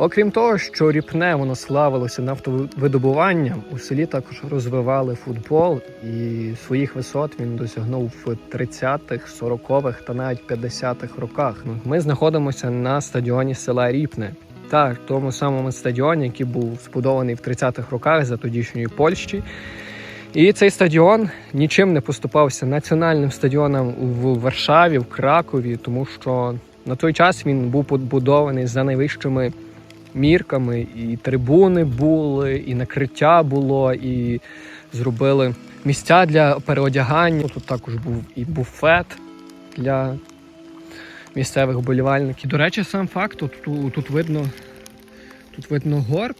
Окрім того, що ріпне воно славилося нафтовидобуванням, у селі також розвивали футбол, і своїх висот він досягнув в 30-х, 40-х та навіть 50-х роках. Ми знаходимося на стадіоні села Ріпне. Так, тому самому стадіоні, який був збудований в 30-х роках за тодішньої Польщі. І цей стадіон нічим не поступався національним стадіонам в Варшаві, в Кракові, тому що на той час він був побудований за найвищими мірками, і трибуни були, і накриття було, і зробили місця для переодягання. Тут також був і буфет для місцевих вболівальників. До речі, сам факт, тут, тут, видно, тут видно горб.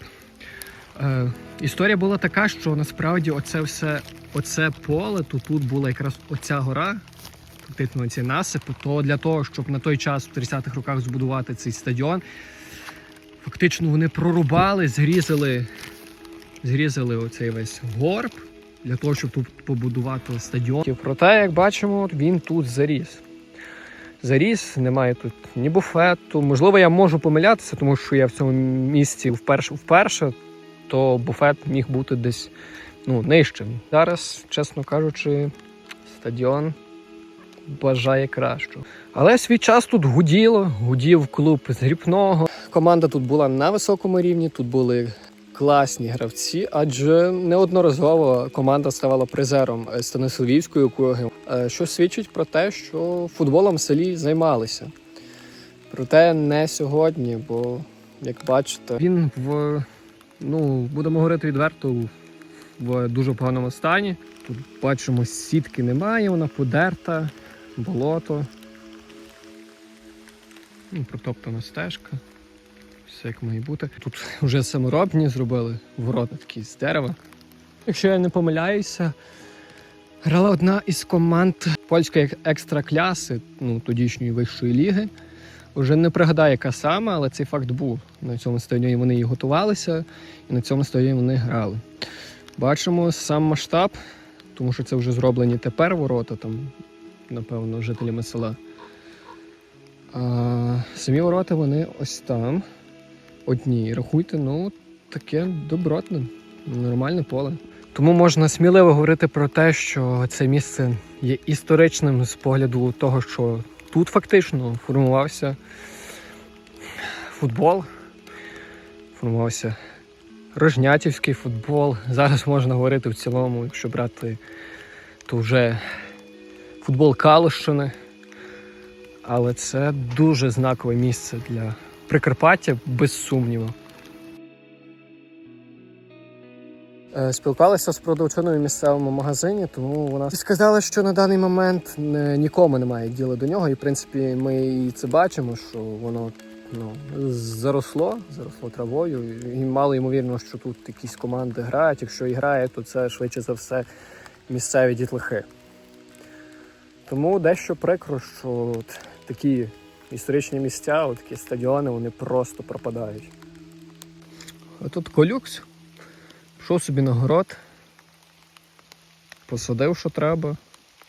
Е, історія була така, що насправді оце все, оце поле, то тут була якраз оця гора, фактично ці насипи, то для того, щоб на той час в 30-х роках збудувати цей стадіон, фактично вони прорубали, зрізали, зрізали оцей весь горб для того, щоб тут побудувати стадіон. Проте, як бачимо, він тут заріс. Заріс, немає тут ні буфету. Можливо, я можу помилятися, тому що я в цьому місці вперше, вперше то буфет міг бути десь ну, нижчим. Зараз, чесно кажучи, стадіон бажає кращого. Але свій час тут гуділо, гудів клуб з Гріпного. Команда тут була на високому рівні, тут були класні гравці, адже неодноразово команда ставала призером Станиславівської округи, що свідчить про те, що футболом в селі займалися. Проте не сьогодні, бо, як бачите, він в ну, будемо говорити відверто, в дуже поганому стані. Тут бачимо, сітки немає, вона подерта, болото. Ну, Протоптана стежка. Все як має бути. Тут вже саморобні зробили ворота такі з дерева. Якщо я не помиляюся, грала одна із команд польської екстракляси, ну, тодішньої вищої ліги. Вже не пригадаю, яка саме, але цей факт був. На цьому стадіоні вони і готувалися, і на цьому стадіоні вони грали. Бачимо сам масштаб, тому що це вже зроблені тепер ворота, там, напевно, жителями села. А самі ворота вони ось там. Одні. Рахуйте, ну, таке добротне, нормальне поле. Тому можна сміливо говорити про те, що це місце є історичним з погляду того, що тут фактично формувався футбол, формувався рожнятівський футбол. Зараз можна говорити в цілому, якщо брати, то вже футбол Калущини. Але це дуже знакове місце для Прикарпаття, без сумніву. Спілкувалися з продавчиною в місцевому магазині, тому вона сказала, що на даний момент нікому немає діла до нього. І в принципі, ми і це бачимо, що воно ну, заросло, заросло травою. І мало ймовірно, що тут якісь команди грають. Якщо і грає, то це швидше за все місцеві дітлахи. Тому дещо прикро, що от такі історичні місця, от такі стадіони, вони просто пропадають. А тут колюкс. Пішов собі на город, посадив, що треба.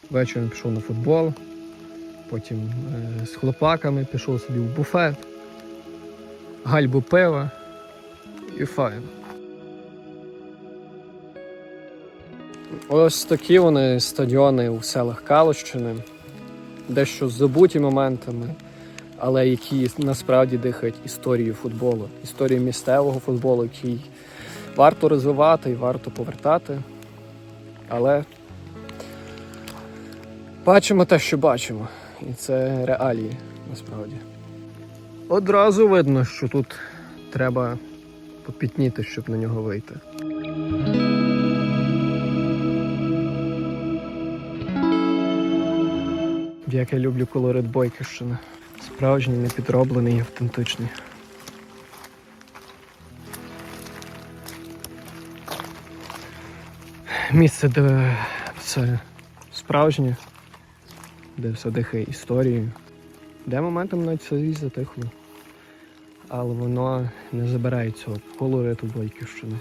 Вечором пішов на футбол, потім е, з хлопаками пішов собі в буфет, гальбу пива і файно. Ось такі вони стадіони у селах Калущини, дещо забуті моментами, але які насправді дихають історією футболу, історією місцевого футболу, який варто розвивати і варто повертати. Але бачимо те, що бачимо. І це реалії насправді. Одразу видно, що тут треба попітніти, щоб на нього вийти. Як я люблю колорит Бойківщини. Справжній, непідроблений і автентичний. Місце, де все справжнє, де все дихає історією, де моментом навіть все і затихло. Але воно не забирає цього колориту Бойківщини.